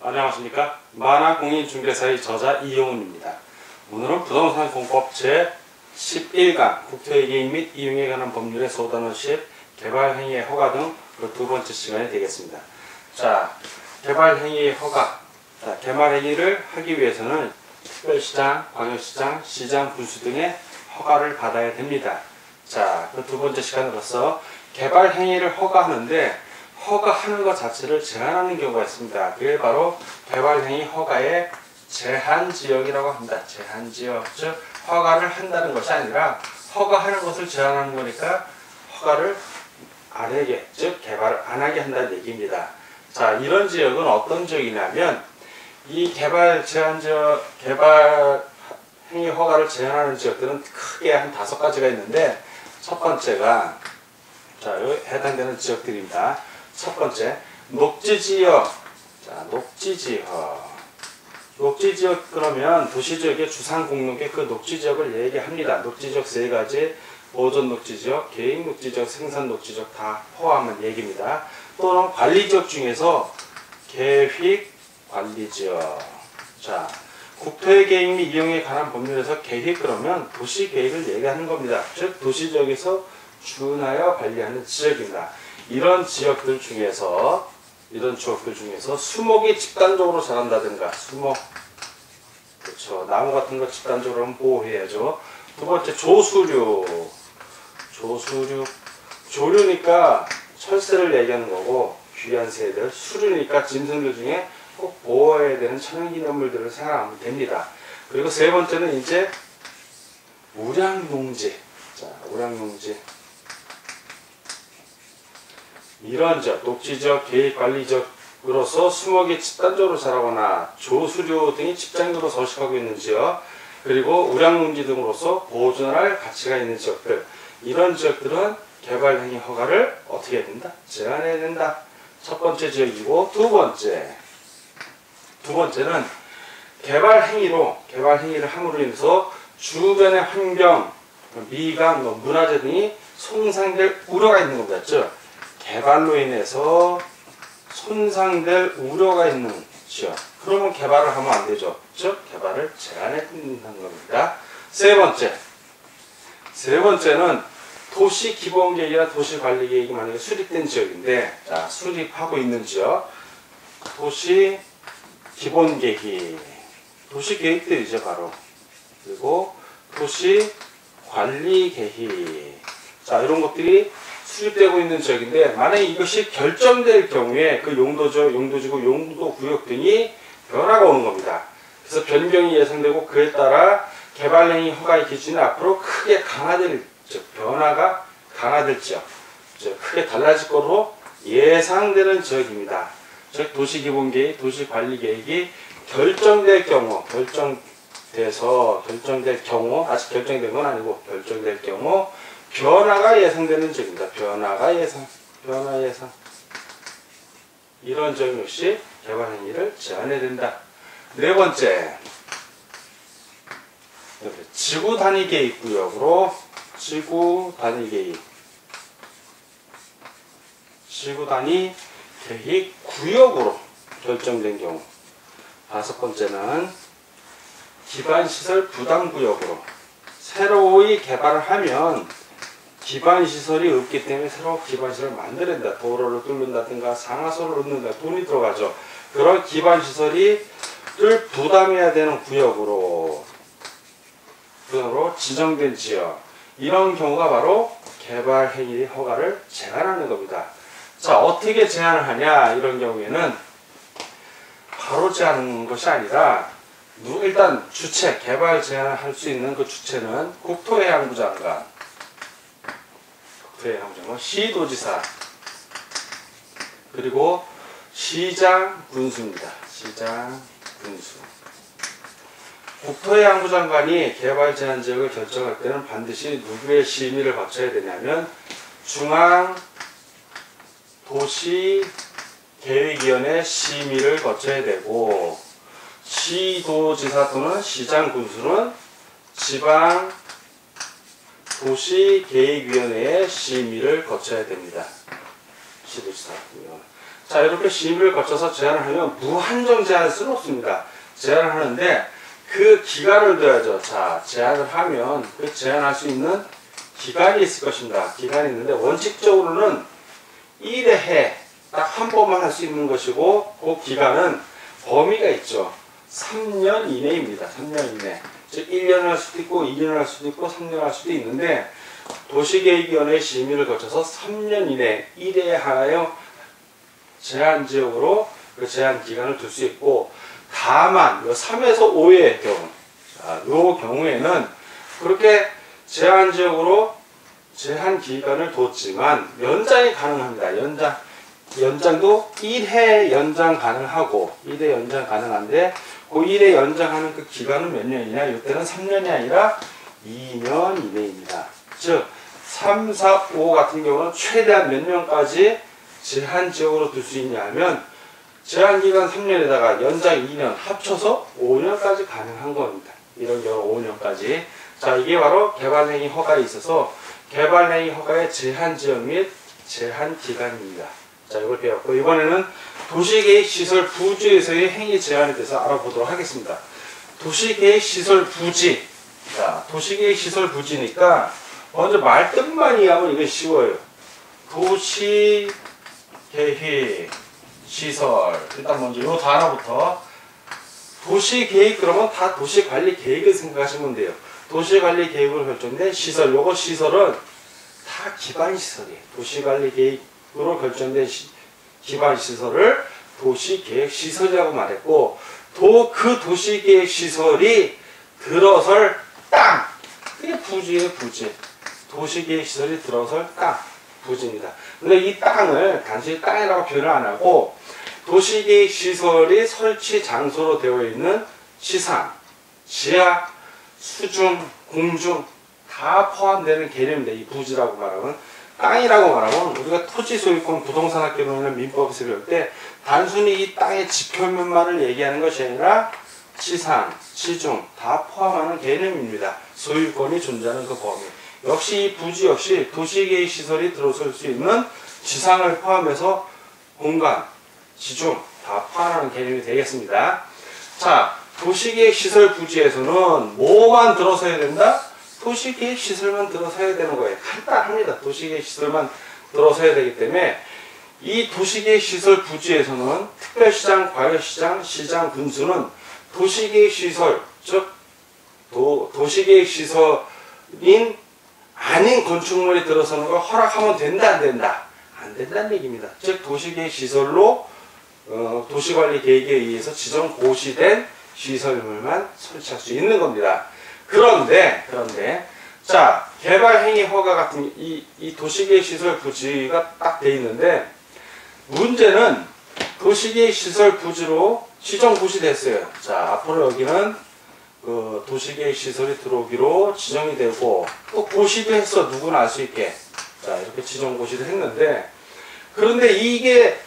안녕하십니까 만화 공인 중개사의 저자 이용훈입니다. 오늘은 부동산 공법 제 11강 국토의개인 및 이용에 관한 법률의 소단원 시 개발행위의 허가 등그두 번째 시간이 되겠습니다. 자, 개발행위의 허가. 자, 개발행위를 하기 위해서는 특별시장, 광역시장, 시장, 군수 등의 허가를 받아야 됩니다. 자, 그 두 번째 시간으로서 개발행위를 허가하는데 허가하는 것 자체를 제한하는 경우가 있습니다. 그게 바로 개발행위 허가의 제한 지역이라고 합니다. 제한 지역, 즉 허가를 한다는 것이 아니라 허가하는 것을 제한하는 거니까 허가를 안 하게, 즉 개발을 안 하게 한다는 얘기입니다. 자, 이런 지역은 어떤 지역이냐면 이 개발 제한 지역, 개발 행위 허가를 제한하는 지역들은 크게 한 다섯 가지가 있는데 첫 번째가 자, 해당되는 지역들입니다. 첫 번째, 녹지 지역. 자, 녹지 지역. 녹지 지역 그러면 도시 지역의 주상 공룡의 그 녹지 지역을 얘기합니다. 녹지 지역 세 가지, 보존 녹지 지역, 개인 녹지 지역, 생산 녹지 지역 다 포함한 얘기입니다. 또는 관리 지역 중에서 계획 관리 지역. 자, 국토의 계획 및 이용에 관한 법률에서 계획 그러면 도시 계획을 얘기하는 겁니다. 즉 도시 지역에서 준하여 관리하는 지역입니다. 이런 지역들 중에서 이런 지역들 중에서 수목이 집단적으로 자란다든가 수목. 그렇죠. 나무 같은 거 집단적으로 보호해야죠. 두 번째 조수류. 조수류. 조류니까 철새를 얘기하는 거고 귀한 새들. 수류니까 짐승들 중에 꼭 보호해야 되는 천연기념물들을 생각하면 됩니다. 그리고 세 번째는 이제 우량농지. 자 우량농지 이런 지역, 녹지지역, 계획관리지역으로서 수목이 집단적으로 자라거나 조수료 등이 집단적으로 서식하고 있는 지역, 그리고 우량농지 등으로서 보존할 가치가 있는 지역들, 이런 지역들은 개발행위 허가를 어떻게 해야 된다? 제한해야 된다. 첫 번째 지역이고, 두 번째. 두 번째는 개발행위로, 개발행위를 함으로 인해서 주변의 환경, 미관, 뭐 문화재 등이 손상될 우려가 있는 겁니다. 즉, 개발로 인해서 손상될 우려가 있는 지역. 그러면 개발을 하면 안 되죠. 즉, 개발을 제한해 두는 겁니다. 세 번째. 세 번째는 도시 기본 계획이나 도시 관리 계획이 만약에 수립된 지역인데, 자, 수립하고 있는 지역. 도시 기본 계획. 도시 계획들이죠, 바로. 그리고 도시 관리 계획. 자, 이런 것들이 수립되고 있는 지역인데 만약에 이것이 결정될 경우에 그 용도죠, 용도 지구, 용도 구역 등이 변화가 오는 겁니다. 그래서 변경이 예상되고 그에 따라 개발행위 허가의 기준이 앞으로 크게 강화될 즉 변화가 강화될 지역, 즉 크게 달라질 것으로 예상되는 지역입니다. 즉 도시기본계획, 도시관리계획이 결정될 경우, 결정돼서 결정될 경우 아직 결정된 건 아니고 결정될 경우 변화가 예상되는 적입니다. 변화가 예상, 변화 예상. 이런 점 역시 개발 행위를 제한해야 된다. 네 번째, 지구 단위 계획 구역으로 지구 단위 계획, 지구 단위 계획 구역으로 결정된 경우. 다섯 번째는 기반 시설 부담 구역으로 새로이 개발을 하면 기반 시설이 없기 때문에 새로 기반 시설을 만들어야 된다. 도로를 뚫는다든가 상하수를 넣는다. 돈이 들어가죠. 그런 기반 시설이 를 부담해야 되는 구역으로 구역으로 지정된 지역 이런 경우가 바로 개발 행위 허가를 제한하는 겁니다. 자 어떻게 제한을 하냐 이런 경우에는 바로 제한하는 것이 아니라 일단 주체 개발 제한을 할 수 있는 그 주체는 국토해양부 장관 국토해양부 시도지사 그리고 시장 군수입니다. 시장 군수 국토해양부 장관이 개발 제한 지역을 결정할 때는 반드시 누구의 심의를 거쳐야 되냐면 중앙 도시 계획위원회 심의를 거쳐야 되고 시도지사 또는 시장 군수는 지방 도시계획위원회의 심의를 거쳐야 됩니다. 시도지사 같은 경우는. 자, 이렇게 심의를 거쳐서 제안을 하면 무한정 제안할 수는 없습니다. 제안을 하는데 그 기간을 둬야죠. 자, 제안을 하면 그 제안할 수 있는 기간이 있을 것입니다. 기간이 있는데 원칙적으로는 1회 해, 딱 한 번만 할 수 있는 것이고 그 기간은 범위가 있죠. 3년 이내입니다. 3년 이내. 즉 1년을 할 수도 있고 2년을 할 수도 있고 3년을 할 수도 있는데 도시계획위원회 심의를 거쳐서 3년 이내 1회 하나의 제한 지역으로 그 제한 기간을 둘 수 있고 다만 요 3에서 5회의 경우 자, 요 경우에는 그렇게 제한 지역으로 제한 기간을 뒀지만 연장이 가능합니다. 연장 연장도 1회 연장 가능하고 1회 연장 가능한데 그 1회 연장하는 그 기간은 몇 년이냐? 이때는 3년이 아니라 2년 이내입니다. 즉 3, 4, 5 같은 경우는 최대한 몇 년까지 제한 지역으로 둘 수 있냐면 제한 기간 3년에다가 연장 2년 합쳐서 5년까지 가능한 겁니다. 이런 경우 5년까지. 자, 이게 바로 개발행위 허가에 있어서 개발행위 허가의 제한 지역 및 제한 기간입니다. 자, 이걸 배웠고 이번에는 도시계획 시설 부지에서의 행위 제한에 대해서 알아보도록 하겠습니다. 도시계획 시설 부지. 자, 도시계획 시설 부지니까 먼저 말뜻만 이해하면 이게 쉬워요. 도시 계획 시설 일단 먼저 요 단어부터 도시 계획 그러면 다 도시 관리 계획을 생각하시면 돼요. 도시 관리 계획으로 결정된 시설 요거 시설은 다 기반 시설이에요. 도시 관리 계획 으로 결정된 시, 기반 시설을 도시 계획 시설이라고 말했고 또그 도시 계획 시설이 들어설 땅 그게 부지의 부지 도시 계획 시설이 들어설 땅 부지입니다. 근데 이 땅을 단순히 땅이라고 표현을 안 하고 도시계획 시설이 설치 장소로 되어 있는 시상, 지하, 수중, 공중 다 포함되는 개념인데 이 부지라고 말하면 땅이라고 말하면 우리가 토지 소유권 부동산 학교로는 민법에서 배울 때 단순히 이 땅의 지표면만을 얘기하는 것이 아니라 시상, 시중 다 포함하는 개념입니다. 소유권이 존재하는 그 범위. 역시 이 부지 역시 도시계획 시설이 들어설 수 있는 지상을 포함해서 공간, 지중 다 포함하는 개념이 되겠습니다. 자, 도시계획 시설 부지에서는 뭐만 들어서야 된다? 도시계획 시설만 들어서야 되는 거예요. 간단합니다. 도시계획 시설만 들어서야 되기 때문에 이 도시계획 시설 부지에서는 특별시장, 과열시장, 시장, 군수는 도시계획 시설, 즉 도, 도시계획 시설인 아닌 건축물이 들어서는 걸 허락하면 된다 안 된다 안 된다는 얘기입니다. 즉 도시계획 시설로 어, 도시관리 계획에 의해서 지정 고시된 시설물만 설치할 수 있는 겁니다. 그런데 그런데 자 개발 행위 허가 같은 이, 이 도시계획 시설 부지가 딱 돼 있는데 문제는 도시계획 시설 부지로 지정 고시됐어요. 자 앞으로 여기는 그 도시계획 시설이 들어오기로 지정이 되고 또 고시도 했어 누구나 알 수 있게 자 이렇게 지정 고시를 했는데 그런데 이게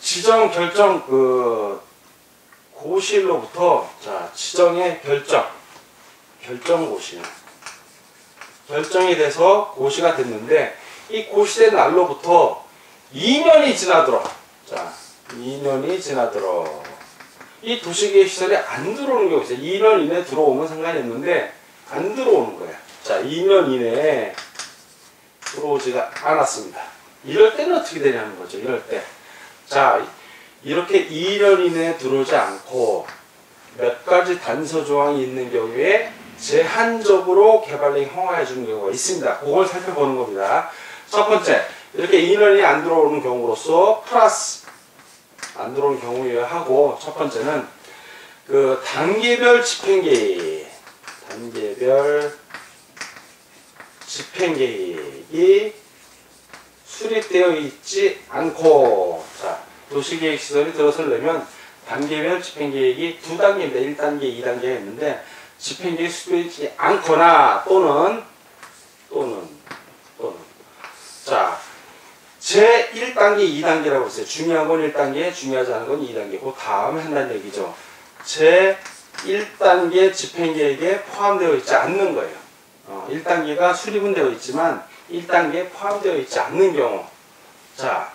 지정 결정 그 고시로부터 자 지정의 결정 결정 고시 결정이 돼서 고시가 됐는데 이 고시된 날로부터 2년이 지나도록 자 2년이 지나도록 이 도시계획 시설에 안 들어오는 경우 있어요. 2년 이내 들어오면 상관이 없는데 안 들어오는 거예요. 자 2년 이내에 들어오지가 않았습니다. 이럴 때는 어떻게 되냐는 거죠. 이럴 때. 자, 이렇게 2년 이내에 들어오지 않고 몇 가지 단서 조항이 있는 경우에 제한적으로 개발링 허가해 주는 경우가 있습니다. 그걸 살펴보는 겁니다. 첫 번째, 이렇게 2년이 안 들어오는 경우로서 플러스 안 들어오는 경우에 하고 첫 번째는 그 단계별 집행계획 단계별 집행계획이 수립되어 있지 않고 자 도시계획 시설이 들어서려면 단계별 집행계획이 두 단계입니다. 1단계, 2단계가 있는데 집행계획이 수립되지 않거나 또는 또는 또는 자 제 1단계, 2단계라고 했어요. 중요한 건 1단계, 중요하지 않은 건 2단계. 그 다음에 한다는 얘기죠. 제 1단계 집행계획에 포함되어 있지 않는 거예요. 어, 1단계가 수립은 되어 있지만 1단계에 포함되어 있지 않는 경우. 자,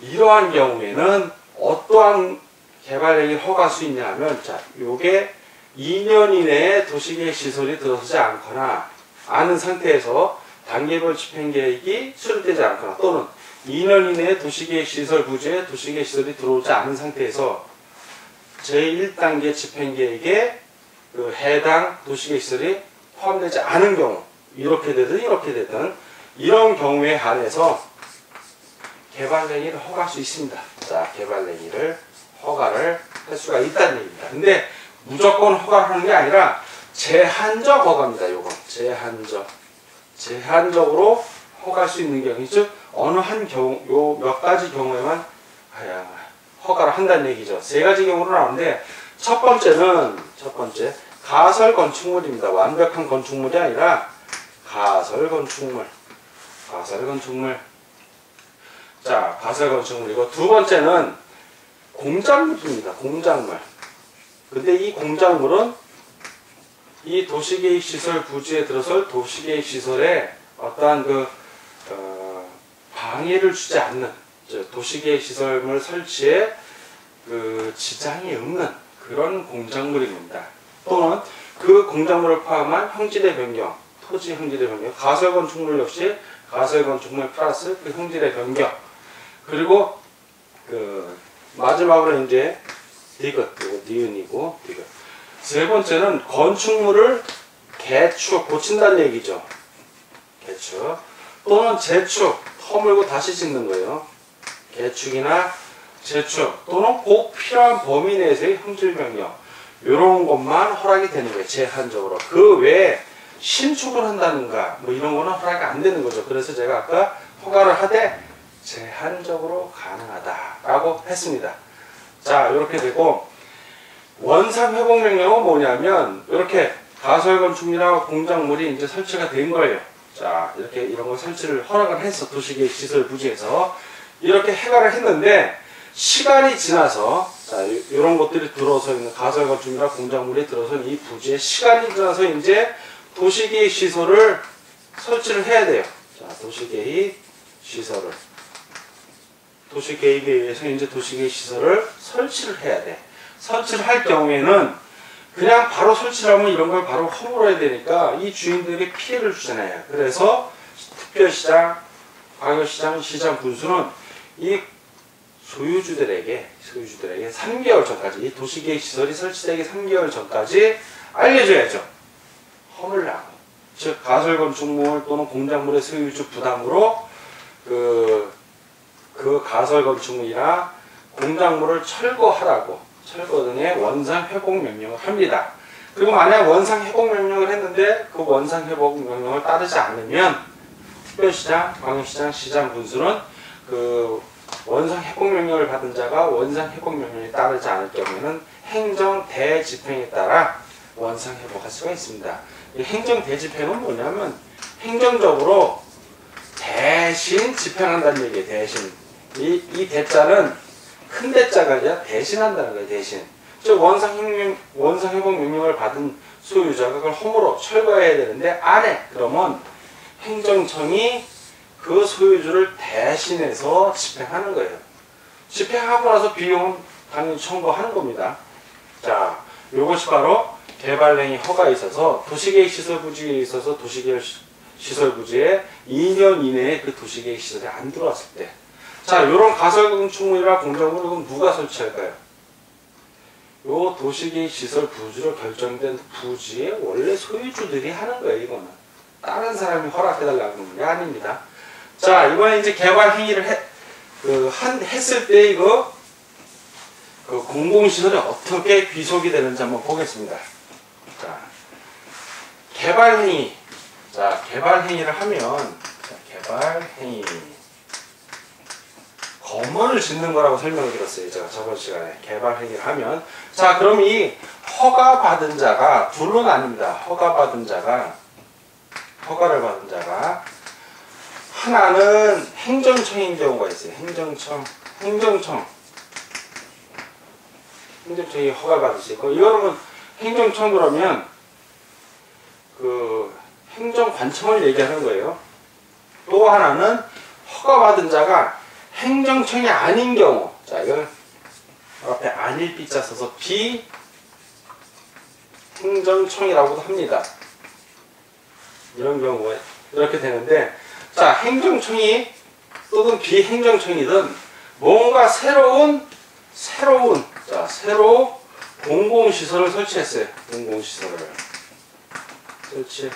이러한 경우에는 어떠한 개발 행위를 허가할 수 있냐 하면 자, 요게 2년 이내에 도시계획 시설이 들어서지 않거나 아는 상태에서 단계별 집행 계획이 수립되지 않거나 또는 2년 이내에 도시계획 시설 부지에 도시계획 시설이 들어오지 않은 상태에서 제1단계 집행 계획에 그 해당 도시계획 시설이 포함되지 않은 경우 이렇게 되든 이렇게 되든 이런 경우에 한해서 개발 행위를 허가할 수 있습니다. 자, 개발 행위를 허가를 할 수가 있다는 얘기입니다. 근데 무조건 허가하는 게 아니라 제한적 허가입니다. 요건 제한적 제한적으로 허가할 수 있는 경우 즉 어느 한 경우 요 몇 가지 경우에만 허가를 한다는 얘기죠. 세 가지 경우로 나오는데 첫 번째는 첫 번째 가설 건축물입니다. 완벽한 건축물이 아니라 가설 건축물 가설 건축물 자 가설 건축물이고 두 번째는 공작물입니다. 공작물 근데 이 공작물은 이 도시계획 시설 부지에 들어설 도시계획 시설에 어떠한 그 어, 방해를 주지 않는 저 도시계획 시설물 설치에 그 지장이 없는 그런 공작물입니다. 또는 그 공작물을 포함한 형질의 변경, 토지 형질의 변경, 가설 건축물 역시 가설 건축물 플러스 그 형질의 변경 그리고 그 마지막으로 이제 디귿, 이거 니은이고 디귿. 세 번째는 건축물을 개축, 고친다는 얘기죠. 개축. 또는 재축, 허물고 다시 짓는 거예요. 개축이나 재축, 또는 꼭 필요한 범위 내에서의 형질 변경. 이런 것만 허락이 되는 거예요. 제한적으로. 그 외에 신축을 한다든가 뭐 이런 거는 허락이 안 되는 거죠. 그래서 제가 아까 허가를 하되 제한적으로 가능하다라고 했습니다. 자, 이렇게 되고 원상 회복 명령은 뭐냐면 이렇게 가설 건축이나 공작물이 이제 설치가 된 거예요. 자, 이렇게 이런 거 설치를 허락을 해서 도시계획 시설 부지에서 이렇게 해가를 했는데 시간이 지나서 자, 이런 것들이 들어서 있는 가설 건축이나 공작물이 들어서 이 부지에 시간이 지나서 이제 도시계획 시설을 설치를 해야 돼요. 자, 도시계획 시설을 도시계획에 의해서 이제 도시계획 시설을 설치를 해야 돼. 설치를 할 경우에는 그냥 바로 설치를 하면 이런 걸 바로 허물어야 되니까 이 주인들에게 피해를 주잖아요. 그래서 특별시장, 광역시장, 시장 군수는 이 소유주들에게 소유주들에게 3개월 전까지 이 도시계획 시설이 설치되기 3개월 전까지 알려줘야죠. 허물라고. 즉 가설 건축물 또는 공작물의 소유주 부담으로 그, 그 가설 건축물이나 공작물을 철거하라고 철거 등의 원상 회복 명령을 합니다. 그리고 만약 원상 회복 명령을 했는데 그 원상 회복 명령을 따르지 않으면 특별시장, 광역시장, 시장 군수는 그 원상 회복 명령을 받은 자가 원상 회복 명령에 따르지 않을 경우에는 행정 대집행에 따라 원상 회복할 수가 있습니다. 이 행정 대집행은 뭐냐면 행정적으로 대신 집행한다는 얘기예요. 대신 이, 이 대자는 큰 대자가 아니라 대신한다는 거예요. 대신 즉 원상 행령 원상 회복 명령을 받은 소유자가 그걸 허물어 철거해야 되는데 안 해. 그러면 행정청이 그 소유주를 대신해서 집행하는 거예요. 집행하고 나서 비용은 당연히 청구하는 겁니다. 자, 이것이 바로 개발행위 허가에 있어서 도시계획 시설 부지에 있어서 도시계획 시설 부지에 2년 이내에 그 도시계획 시설이 안 들어왔을 때. 자, 요런 가설 건축물이나 공작물을 그럼 누가 설치할까요? 요 도시계획 시설 부지로 결정된 부지의 원래 소유주들이 하는 거예요, 이거는. 다른 사람이 허락해달라는 게 아닙니다. 자, 이번에 이제 개발 행위를 해, 그, 한, 했을 때 이거, 그 공공시설이 어떻게 귀속이 되는지 한번 보겠습니다. 자, 개발 행위. 자, 개발 행위를 하면, 자, 개발 행위. 건물을 짓는 거라고 설명을 드렸어요. 제가 저번 시간에. 개발 행위를 하면. 자, 그럼 이 허가받은 자가 둘은 아닙니다. 허가받은 자가, 허가를 받은 자가, 하나는 행정청인 경우가 있어요. 행정청, 행정청. 행정청이 허가받을 수 있고, 이거는 행정청 그러면, 그, 행정관청을 얘기하는 거예요. 또 하나는 허가받은 자가 행정청이 아닌 경우 자 이걸 앞에 아닐 삐자 써서 비 행정청이라고도 합니다. 이런 경우에 이렇게 되는데 자 행정청이 또는 비행정청이든 뭔가 새로운 새로운 자 새로 공공시설을 설치했어요. 공공시설을 설치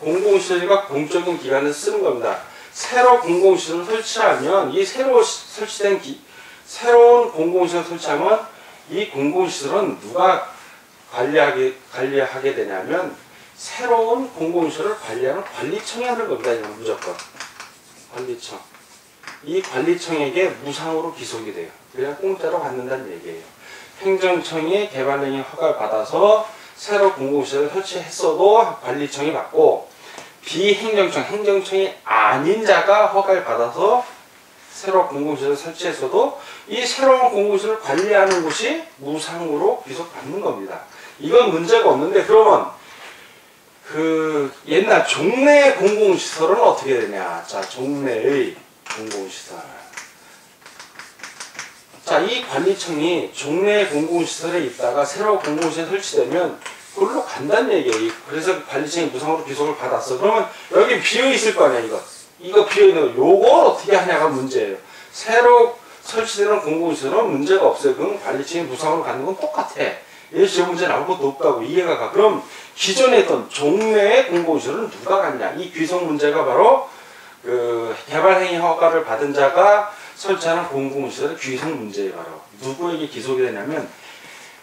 공공시설이가 공적인 기관에서 쓰는 겁니다. 새로 공공시설을 설치하면 이 새로 시- 설치된 기, 새로운 공공시설 설치하면 이 공공시설은 누가 관리하게 관리하게 되냐면 새로운 공공시설을 관리하는 관리청이 하는 겁니다. 무조건 관리청. 이 관리청에게 무상으로 기속이 돼요. 그냥 공짜로 받는다는 얘기예요. 행정청이 개발행위 허가를 받아서 새로 공공시설을 설치했어도 관리청이 받고 비행정청, 행정청이 아닌 자가 허가를 받아서 새로 공공시설을 설치했어도 이 새로운 공공시설을 관리하는 곳이 무상으로 기속 받는 겁니다. 이건 문제가 없는데 그러면 그 옛날 종래 공공시설은 어떻게 되냐? 자, 종래의 공공시설. 자, 이 관리청이 종래 공공시설에 있다가 새로 공공시설 설치되면 그걸로 간다는 얘기예요. 그래서 관리청이 무상으로 기속을 받았어. 그러면 여기 비어 있을 거 아니야, 이거. 이거 비어 있는 거. 요걸 어떻게 하냐가 문제예요. 새로 설치되는 공공시설은 문제가 없어요. 그건 관리청이 무상으로 갖는 건 똑같아. 얘 시험 문제 나올 것도 없다고 이해가 가. 그럼 기존에 있던 종래의 공공시설은 누가 갖냐? 이 귀속 문제가 바로 그 개발행위 허가를 받은 자가 설치하는 공공시설의 귀속 문제예요. 바로 누구에게 기속이 되냐면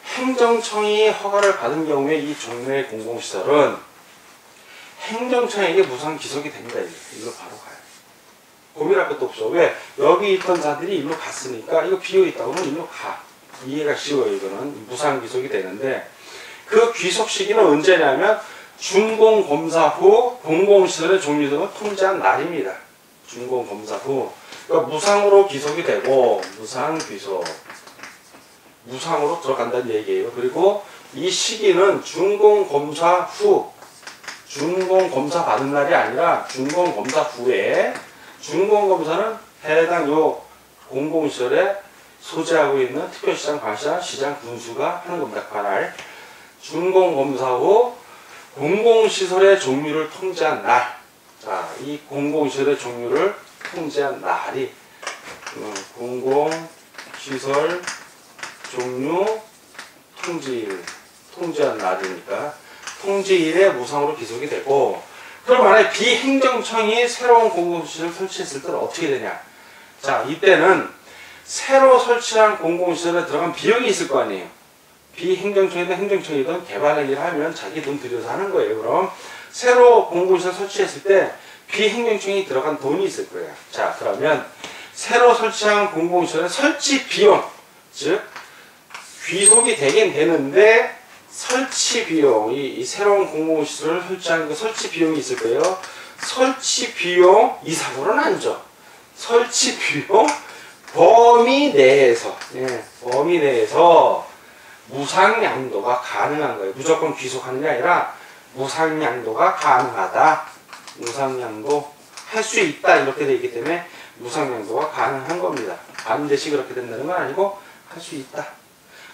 행정청이 허가를 받은 경우에 이 종래의 공공시설은 행정청에게 무상 기속이 됩니다. 이거 바로 가요. 고민할 것도 없어. 왜? 여기 있던 자들이 일로 갔으니까 이거 비어 있다 그러면 일로 가. 이해가 쉬워요. 이거는 무상 기속이 되는데 그 귀속 시기는 언제냐면 준공 검사 후 공공시설의 종류 등을 통제한 날입니다. 준공 검사 후 그러니까 무상으로 기속이 되고 무상 귀속 무상으로 들어간다는 얘기예요. 그리고 이 시기는 준공 검사 후 준공 검사 받은 날이 아니라 준공 검사 후에 준공 검사는 해당 요 공공시설에 소재하고 있는 특별시장, 관시장, 시장, 군수가 하는 겁니다. 관할 준공 검사 후 공공시설의 종류를 통제한 날. 자, 이 공공시설의 종류를 통제한 날이 어, 공공시설 종류 통지일 통제한 날이니까 통지일에 무상으로 기속이 되고 그럼 만약에 비행정청이 새로운 공공시설을 설치했을 때는 어떻게 되냐? 자 이때는 새로 설치한 공공시설에 들어간 비용이 있을 거 아니에요. 비행정청이든 행정청이든 개발행위를 하면 자기 돈 들여서 하는 거예요. 그럼 새로 공공시설 설치했을 때 비행정청이 들어간 돈이 있을 거예요. 자 그러면 새로 설치한 공공시설의 설치 비용 즉 귀속이 되긴 되는데 설치 비용, 이, 이 새로운 공공시설을 설치하는 그 설치 비용이 있을 거예요. 설치 비용 이상으로는 안 줘. 설치 비용 범위 내에서, 예, 범위 내에서 무상양도가 가능한 거예요. 무조건 귀속하는 게 아니라 무상양도가 가능하다. 무상양도 할 수 있다. 이렇게 되어 있기 때문에 무상양도가 가능한 겁니다. 반드시 그렇게 된다는 건 아니고 할 수 있다.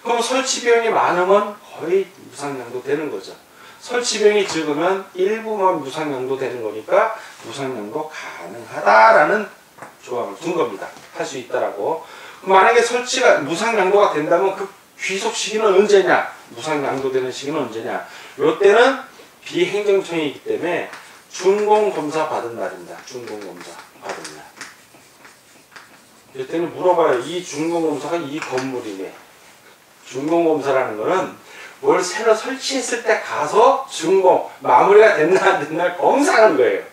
그럼 설치 비용이 많으면 거의 무상양도 되는 거죠. 설치 비용이 적으면 일부만 무상양도 되는 거니까 무상양도 가능하다라는 조항을 둔 겁니다. 할 수 있다라고. 만약에 설치가 무상양도가 된다면 그 귀속 시기는 언제냐? 무상양도 되는 시기는 언제냐? 요때는 비행정청이기 때문에 준공검사 받은 날입니다. 준공검사 받은 날. 이때는 물어봐요. 이 준공검사가 이 건물이네. 준공검사라는 거는 뭘 새로 설치했을 때 가서 준공, 마무리가 됐나 안 됐나 검사하는 거예요.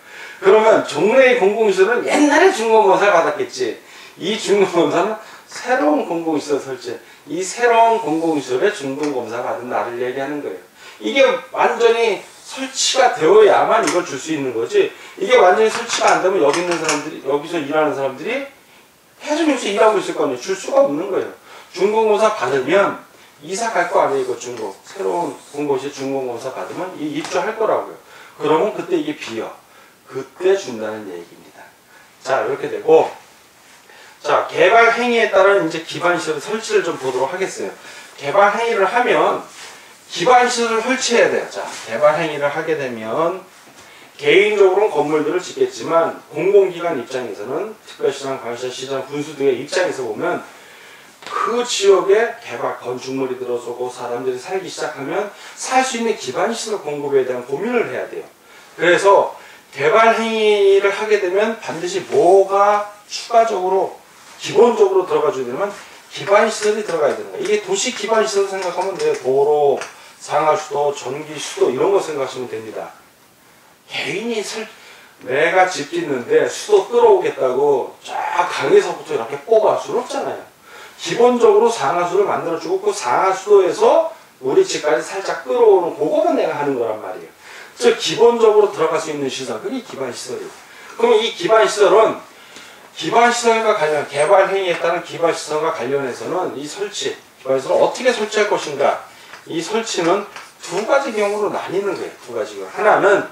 그러면 종래의 공공시설은 옛날에 준공검사를 받았겠지. 이 준공검사는 새로운 공공시설 설치, 이 새로운 공공시설에 준공검사 받은 날을 얘기하는 거예요. 이게 완전히 설치가 되어야만 이걸 줄 수 있는 거지. 이게 완전히 설치가 안 되면 여기 있는 사람들이, 여기서 일하는 사람들이 여기서 일하고 있을 거 아니에요. 줄 수가 없는 거예요. 준공검사 받으면 이사 갈 거 아니에요, 이거 중공. 새로운 공고시 중공검사 받으면 이 입주할 거라고요. 그러면 그때 이게 비어. 그때 준다는 얘기입니다. 자, 이렇게 되고, 자, 개발 행위에 따른 이제 기반 시설 설치를 좀 보도록 하겠어요. 개발 행위를 하면 기반 시설을 설치해야 돼요. 자, 개발 행위를 하게 되면 개인적으로는 건물들을 짓겠지만 공공기관 입장에서는 특별시장, 관시장, 시장, 군수 등의 입장에서 보면 그 지역에 개발 건축물이 들어서고 사람들이 살기 시작하면 살 수 있는 기반 시설 공급에 대한 고민을 해야 돼요. 그래서 개발 행위를 하게 되면 반드시 뭐가 추가적으로 기본적으로 들어가줘야 되면 기반 시설이 들어가야 되는 거예요. 이게 도시 기반 시설 생각하면 돼요. 도로, 상하수도, 전기수도 이런 거 생각하시면 됩니다. 개인이 설, 내가 집 짓는데 수도 끌어오겠다고 쫙 강에서부터 이렇게 뽑아 수는 없잖아요. 기본적으로 상하수를 만들어주고 그 상하수도에서 우리 집까지 살짝 끌어오는 그거만 내가 하는 거란 말이에요. 즉 기본적으로 들어갈 수 있는 시설, 그게 기반 시설이에요. 그럼 이 기반 시설은 기반 시설과 관련 개발 행위에 따른 기반 시설과 관련해서는 이 설치, 기반 시설을 어떻게 설치할 것인가? 이 설치는 두 가지 경우로 나뉘는 거예요. 두 가지 경우. 하나는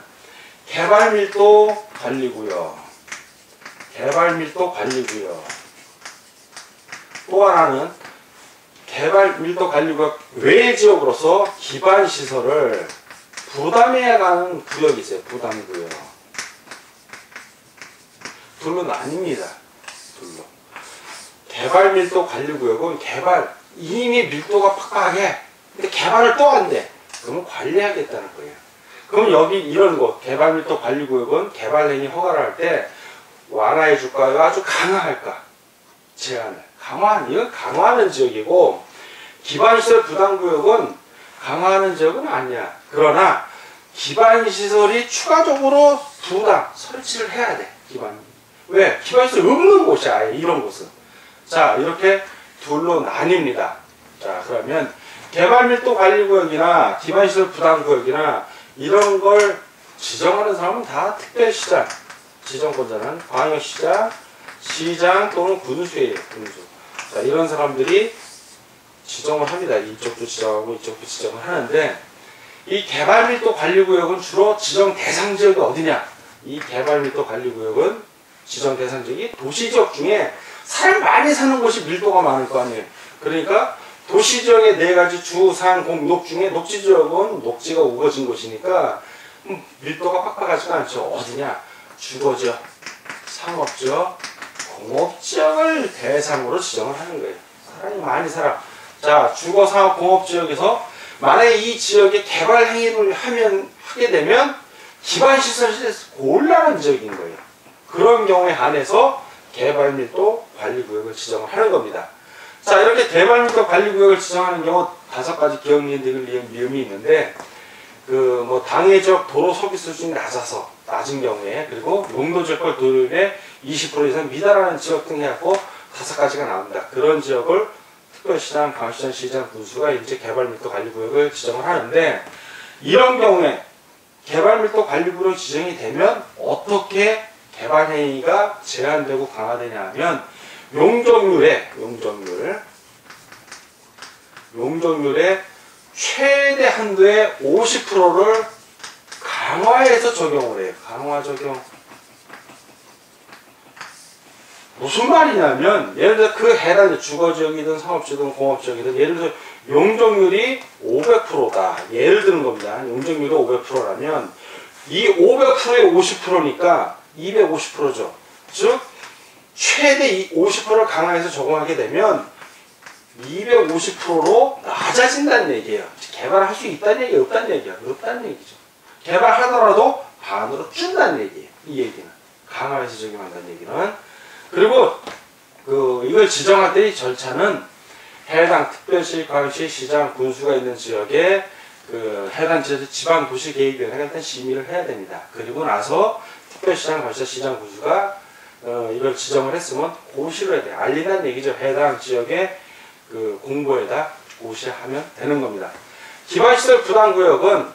개발 밀도 관리구역. 개발 밀도 관리구역. 또 하나는 개발 밀도 관리구역 외 지역으로서 기반 시설을 부담해야 가는 구역이 있어요. 부담 구역. 둘로 나뉩니다. 둘로. 개발 밀도 관리 구역은 개발 이미 밀도가 팍팍해. 근데 개발을 또 한대. 그러면 관리하겠다는 거예요. 그럼 여기 이런 곳 개발 밀도 관리 구역은 개발 행위 허가를 할 때 완화해 줄까요? 아주 강화할까? 제한을. 강화하는 이건 강화하는 지역이고 기반시설 부담구역은 강화하는 지역은 아니야. 그러나 기반시설이 추가적으로 부담 설치를 해야 돼. 기반. 왜? 기반시설 없는 곳이야. 아예 이런 곳은. 자 이렇게 둘로 나뉩니다. 자 그러면 개발밀도 관리구역이나 기반시설 부담구역이나 이런 걸 지정하는 사람은 다 특별시장 지정권자는 광역시장, 시장 또는 군수예요. 군수. 자 이런 사람들이 지정을 합니다. 이쪽도 지정하고 이쪽도 지정을 하는데 이 개발 밀도 관리구역은 주로 지정 대상 지역이 어디냐? 이 개발 밀도 관리구역은 지정 대상 지역이 도시 지역 중에 사람 많이 사는 곳이 밀도가 많을 거 아니에요. 그러니까 도시 지역의 네 가지 주, 상, 공, 녹 중에 녹지 지역은 녹지가 우거진 곳이니까 음, 밀도가 빡빡하지가 않죠. 어디냐? 주거 지역, 상업 지역, 공업 지역을 대상으로 지정을 하는 거예요. 사람이 많이 살아. 자, 주거, 상업, 공업 지역에서 만약에 이 지역에 개발 행위를 하면 하게 되면 기반 시설이 곤란한 지역인 거예요. 그런 경우에 한해서 개발 밀도 관리구역을 지정을 하는 겁니다. 자, 이렇게 개발 밀도 관리구역을 지정하는 경우 다섯 가지 기억리들 위험이 있는데, 그, 뭐, 당해적 도로 소비 수준이 낮아서, 낮은 경우에, 그리고 용도적걸 도율의 20% 이상 미달하는 지역 등 해갖고 다섯 가지가 나옵니다. 그런 지역을 특별시장, 광시장, 시장, 군수가 이제 개발밀도 관리구역을 지정을 하는데, 이런 경우에 개발밀도 관리구역 지정이 되면 어떻게 개발 행위가 제한되고 강화되냐 하면 용적률의 용적률 용적률의 최대 한도의 50%를 강화해서 적용을 해요. 강화 적용. 무슨 말이냐면 예를 들어 그 해당 주거 지역이든 상업 지역이든 공업 지역이든 예를 들어 용적률이 500%다. 예를 드는 겁니다. 용적률이 500%라면 이 500%의 50%니까 250%죠. 즉 최대 50%를 강화해서 적용하게 되면 250%로 낮아진다는 얘기예요. 개발을 할수 있다는 얘기 없다는 얘기야. 없다는 얘기죠. 개발하더라도 반으로 준다는 얘기예요. 이 얘기는. 강화해서 적용한다는 얘기는. 그리고 그 이걸 지정할 때의 절차는 해당 특별시, 광시, 시장, 군수가 있는 지역에 그 해당 지역의 지방 도시 계획위원회가 일단 심의를 해야 됩니다. 그리고 나서 특별시장, 관시장, 시장, 군수가 어, 이걸 지정을 했으면 고시를 해야 돼요. 알린다는 얘기죠. 해당 지역의 그 공고에다 고시하면 되는 겁니다. 기반시설 부담구역은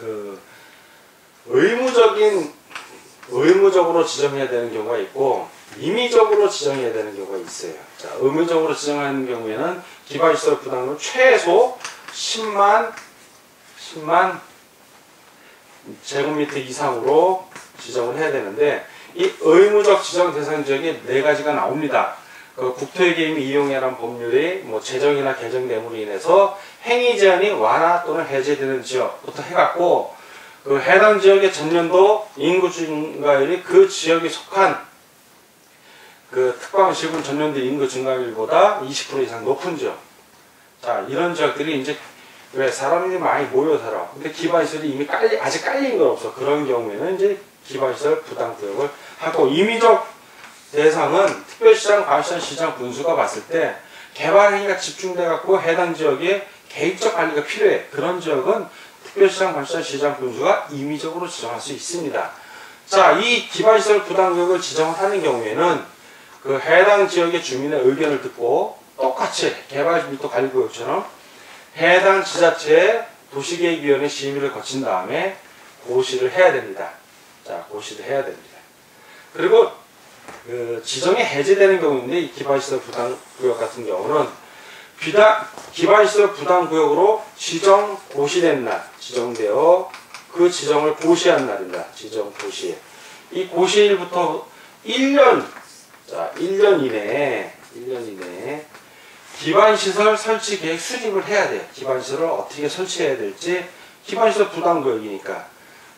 그 의무적인 의무적으로 지정해야 되는 경우가 있고 임의적으로 지정해야 되는 경우가 있어요. 자, 의무적으로 지정하는 경우에는 기반시설 부담은 최소 10만 10만 제곱미터 이상으로 지정을 해야 되는데 이 의무적 지정 대상 지역이 네 가지가 나옵니다. 그 국토개임 이용해라는 법률이 뭐 제정이나 개정됨으로 인해서 행위 제한이 완화 또는 해제되는 지역부터 해갖고 그 해당 지역의 전년도 인구 증가율이 그 지역에 속한 그 특방 시군 전년도 인구 증가율보다 20% 이상 높은 지역. 자, 이런 지역들이 이제 왜 사람이 많이 모여 살아. 근데 기반시설이 이미 깔리, 아직 깔린 건 없어. 그런 경우에는 이제 기반시설 부담구역을 하고 임의적 대상은 특별시장, 과시장, 시장, 군수가 봤을 때 개발 행위가 집중돼 갖고 해당 지역에 개입적 관리가 필요해. 그런 지역은 특별시장, 과시장, 시장, 군수가 임의적으로 지정할 수 있습니다. 자, 이 기반시설 부담구역을 지정하는 경우에는 그 해당 지역의 주민의 의견을 듣고 똑같이 개발 밀도 관리구역처럼 해당 지자체의 도시계획위원회 심의를 거친 다음에 고시를 해야 됩니다. 자, 고시를 해야 됩니다. 그리고 그 지정이 해제되는 경우인데 이 기반시설 부담구역 같은 경우는 비단, 기반시설 부담구역으로 지정 고시된 날 지정되어 그 지정을 고시한 날입니다. 지정 고시. 이 고시일부터 1년 자, 1년 이내에 1년 이내에 기반시설 설치 계획 수립을 해야 돼요. 기반시설을 어떻게 설치해야 될지 기반시설 부담구역이니까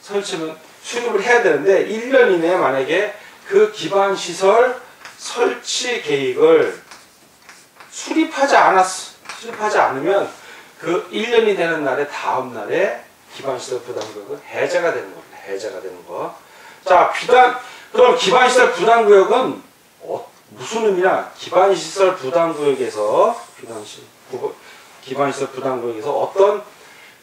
설치는 수립을 해야 되는데 1년 이내에 만약에 그 기반 시설 설치 계획을 수립하지 않았 수립하지 않으면 그 1년이 되는 날에 다음 날에 기반 시설 부담구역은 해제가 되는 겁니다. 해제가 되는 거. 자, 비단 그럼 기반 시설 부담구역은 어, 무슨 의미냐? 기반 시설 부담구역에서 기반 시, 기반시설 부담구역에서 어떤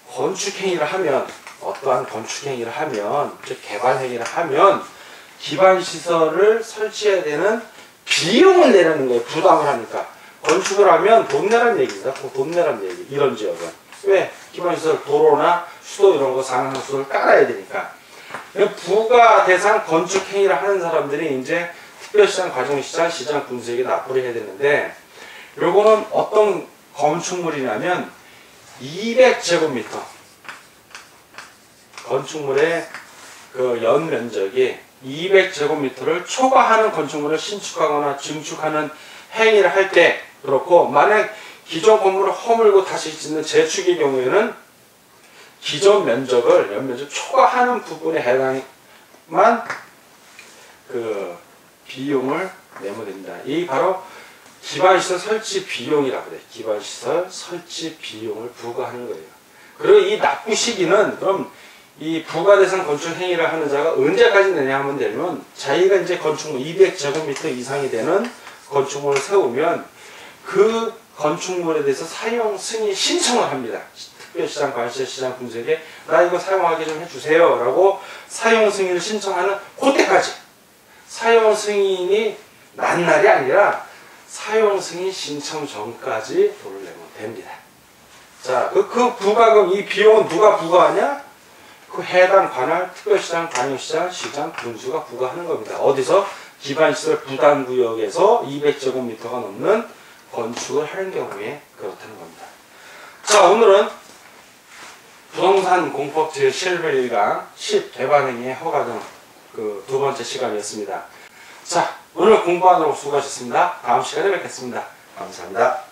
건축 행위를 하면 어떠한 건축 행위를 하면 즉 개발 행위를 하면 기반 시설을 설치해야 되는 비용을 내라는 거예요. 부담을 하니까. 건축을 하면 돈 내라는 얘기입니다. 돈 내라는 얘기. 이런 지역은. 왜? 기반 시설 도로나 수도 이런 거 상하수도를 깔아야 되니까. 부가 대상 건축 행위를 하는 사람들이 이제 특별시장, 과정시장, 시장, 군수에게 납부를 해야 되는데 요거는 어떤 건축물이냐면 200제곱미터 건축물의 그 연 면적이 200제곱미터를 초과하는 건축물을 신축하거나 증축하는 행위를 할 때 그렇고 만약 기존 건물을 허물고 다시 짓는 재축의 경우에는 기존 면적을 연면적 초과하는 부분에 해당만 그 비용을 내면 됩니다. 이 바로 기반시설 설치 비용이라고 그래요. 기반시설 설치 비용을 부과하는 거예요. 그리고 이 납부 시기는 그럼 이 부가대상 건축 행위를 하는 자가 언제까지 내냐 하면 되면 자기가 이제 건축물 200제곱미터 이상이 되는 건축물을 세우면 그 건축물에 대해서 사용 승인 신청을 합니다. 특별시장, 관시장, 군수에게 나 이거 사용하게 좀 해주세요 라고 사용 승인을 신청하는 그때까지 사용 승인이 난 날이 아니라 사용 승인 신청 전까지 돈을 내면 됩니다. 자, 그, 그 부가금, 이 비용은 누가 부과하냐? 그 해당 관할 특별시장, 관용시장, 시장, 군수가 부과하는 겁니다. 어디서? 기반시설 부담구역에서 200제곱미터가 넘는 건축을 하는 경우에 그렇다는 겁니다. 자, 오늘은 부동산 공법 제11강 10 개발행위의 허가 등 그 두 번째 시간이었습니다. 자, 오늘 공부하느라고 수고하셨습니다. 다음 시간에 뵙겠습니다. 감사합니다.